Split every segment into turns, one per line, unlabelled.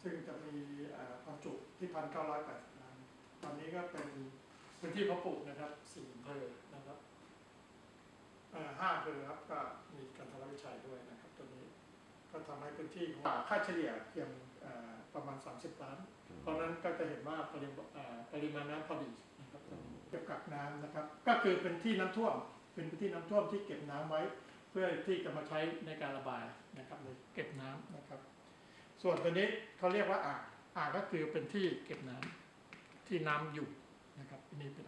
4,980ล้านตอนนี้ก็เป็นพื้นที่เพาะปลูกนะครับ4อำเภอนะครับเอ่อห้าอำเภอครับก็มีกันทรวิชัยด้วยนะครับตัวนี้ก็ทำให้พื้นที่ของค่าเฉลี่ยเพียงเอ่อประมาณ 30 ล้าน เพราะฉะนั้นก็จะเห็นว่าปริมาณเอ่อปริมาณน้ำพอดีนะครับตรงนี้เก็บกักน้ำนะครับ ก็คือเป็นที่น้ำท่วม เป็นพื้นที่น้ำท่วมที่เก็บน้ำไว้ เพื่อที่จะมาใช้ในการระบายนะครับในเก็บน้ำนะครับ ส่วนตัวนี้เขาเรียกว่าอ่างอ่างก็คือเป็นที่เก็บน้ำที่น้ำอยู่นะครับอันนี้เป็น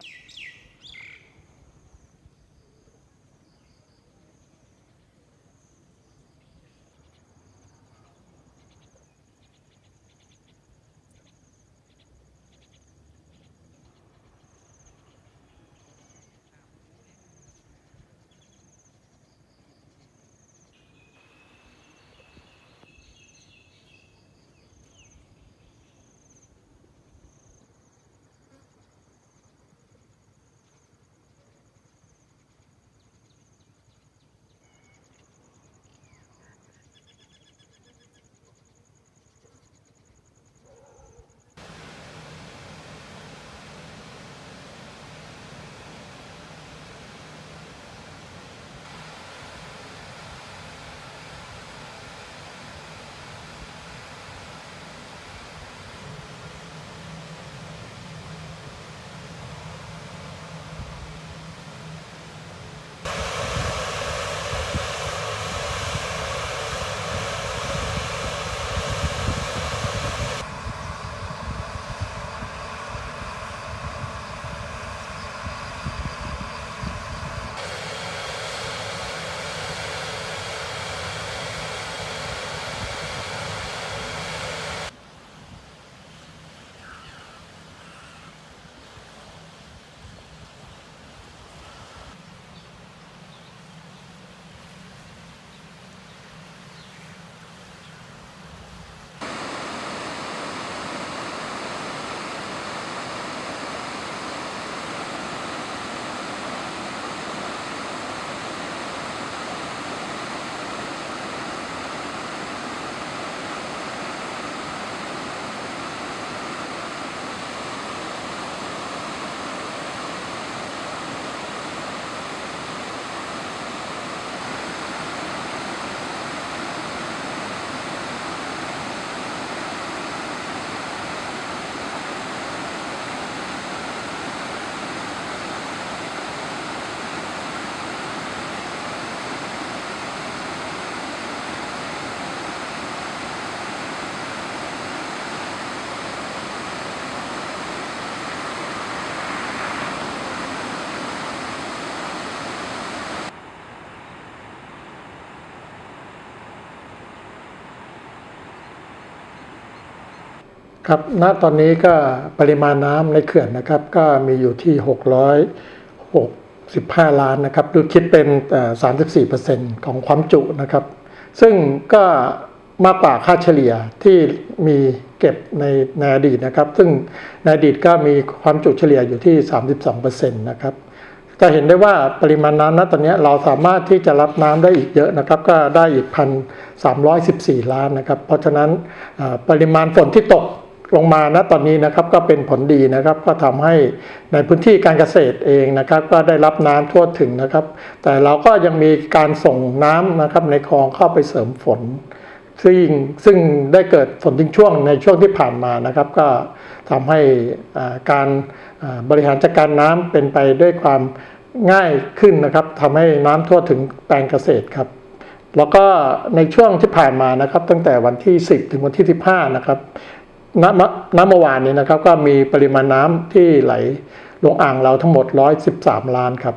ครับณตอนนี้ก็ปริมาณน้ำในเขื่อนนะครับ ก็มีอยู่ที่ 665 ล้านนะครับหรือคิดเป็นเอ่อ34%ของความจุนะครับ ซึ่งก็มากกว่าค่าเฉลี่ยที่มีเก็บในในอดีตนะครับ ซึ่งในอดีตก็มีความจุเฉลี่ยอยู่ที่ 32%นะครับจะเห็นได้ว่าปริมาณน้ำณตอนนี้เราสามารถที่จะรับน้ำได้อีกเยอะนะครับ ก็ได้อีกพันสามร้อยสิบสี่ล้านนะครับ เพราะฉะนั้นปริมาณฝนที่ตก ลงมาณตอนนี้นะครับก็เป็นผลดีนะครับ ก็ทำให้ในพื้นที่การเกษตรเองนะครับ ก็ได้รับน้ำทั่วถึงนะครับ แต่เราก็ยังมีการส่งน้ำนะครับในคลองเข้าไปเสริมฝน ซึ่งซึ่งได้เกิดฝนทิ้งช่วงในช่วงที่ผ่านมานะครับ ก็ทำให้การบริหารจัดการน้ำเป็นไปด้วยความง่ายขึ้นนะครับทำให้น้ำทั่วถึงแปลงเกษตรครับแล้วก็ในช่วงที่ผ่านมานะครับ ตั้งแต่วันที่ 10 ถึงวันที่ 15 นะครับ ณณเมื่อวานนี้นะครับ ก็มีปริมาณน้ำที่ไหลลงอ่างเราทั้งหมด 113 ล้านครับ